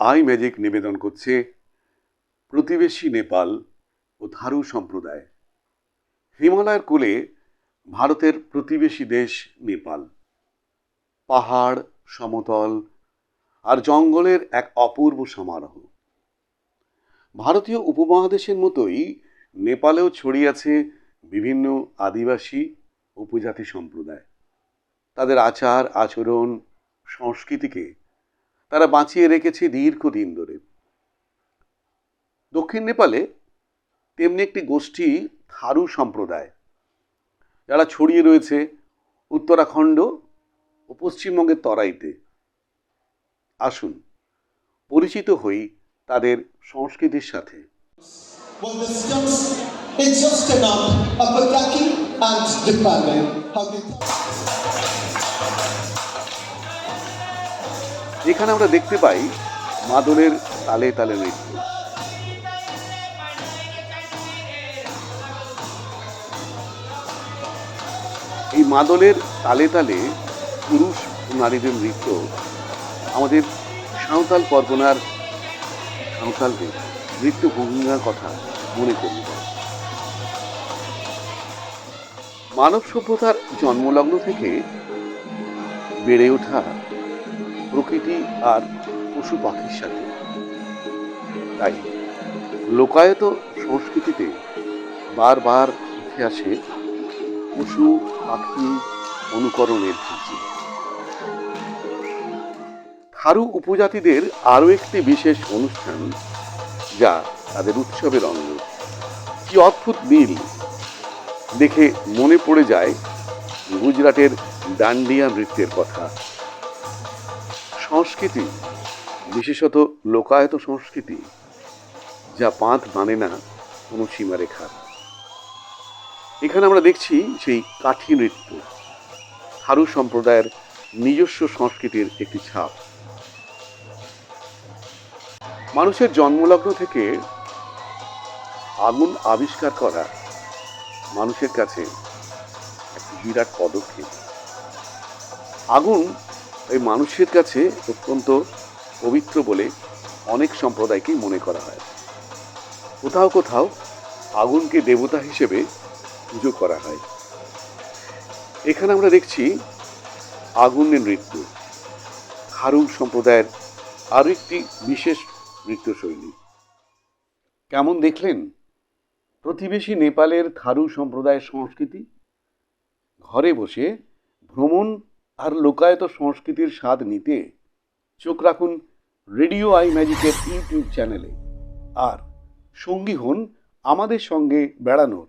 I magic নিবেদন করছে প্রতিবেশী নেপাল ও থারু সম্প্রদায়। হিমালয়ের কোলে ভারতের প্রতিবেশী দেশ নেপাল। পাহাড়, সমতল আর জঙ্গলের এক অপূর্ব সমারোহ। ভারতীয় উপমহাদেশের মতোই নেপালেও ছড়িয়ে আছে বিভিন্ন আদিবাসী উপজাতি সম্প্রদায়। তাদের আচার, আচরণ, সংস্কৃতিকে তারা বাঁচিয়ে রেখেছে দীর্ঘদিন ধরে। দক্ষিণ নেপালে তেমনি একটি গোষ্ঠী থারু সম্প্রদায়, যারা ছড়িয়ে রয়েছে উত্তরাখণ্ড ও পশ্চিমবঙ্গের তরাইতে। আসুন, পরিচিত হই তাদের সংস্কৃতির সাথে। It's just enough of a and এখানে আমরা দেখতে পাই মাদলের তালে তালে নৃত্য। এই মাদলের তালে তালে পুরুষ ও নারীদের নৃত্য আমাদের সাঁওতাল পরগনার সাঁওতালদের নৃত্য ভঙ্গিমার কথা মনে দেয়। মানব সভ্যতার জন্মলগ্ন থেকে বেড়ে ওঠা প্রকৃতি আর পশু পাখির সাথে। তাই লোকায়ত সংস্কৃতিতে বারবার উঠে আসে পশু পাখি অনুকরণের ধাঁচে থারু উপজাতিদের আরও একটি বিশেষ অনুষ্ঠান যা তাদের উৎসবের অঙ্গ। কি অদ্ভুত মিল! দেখে মনে পড়ে যায় গুজরাটের ডান্ডিয়া নৃত্যের কথা। সংস্কৃতি, বিশেষত লোকায়ত সংস্কৃতি, যা বাঁধ মানে না কোনো সীমারেখা। এখানে আমরা দেখছি সেই কাঠি নৃত্য থারু সম্প্রদায়ের নিজস্ব সংস্কৃতির একটি ছাপ। মানুষের জন্মলগ্ন থেকে আগুন আবিষ্কার করা মানুষের কাছে একটি বিরাট পদক্ষেপ। আগুন এই মানুষের কাছে অত্যন্ত পবিত্র বলে অনেক সম্প্রদায়কেই মনে করা হয়। কোথাও কোথাও আগুনকে দেবতা হিসেবে পুজো করা হয়। এখানে আমরা দেখছি আগুনের নৃত্য। খারু সম্প্রদায়ের আরও একটি বিশেষ নৃত্যশৈলী। কেমন দেখলেন? প্রতিবেশী নেপালের থারু সম্প্রদায়ের সংস্কৃতি? ঘরে বসে ভ্রমণ আর লোকায়ত সংস্কৃতির স্বাদ নিতে চোখ রাখুন রেডিও আই ম্যাজিকের ইউটিউব চ্যানেলে। আর সঙ্গী হন আমাদের সঙ্গে বেড়ানোর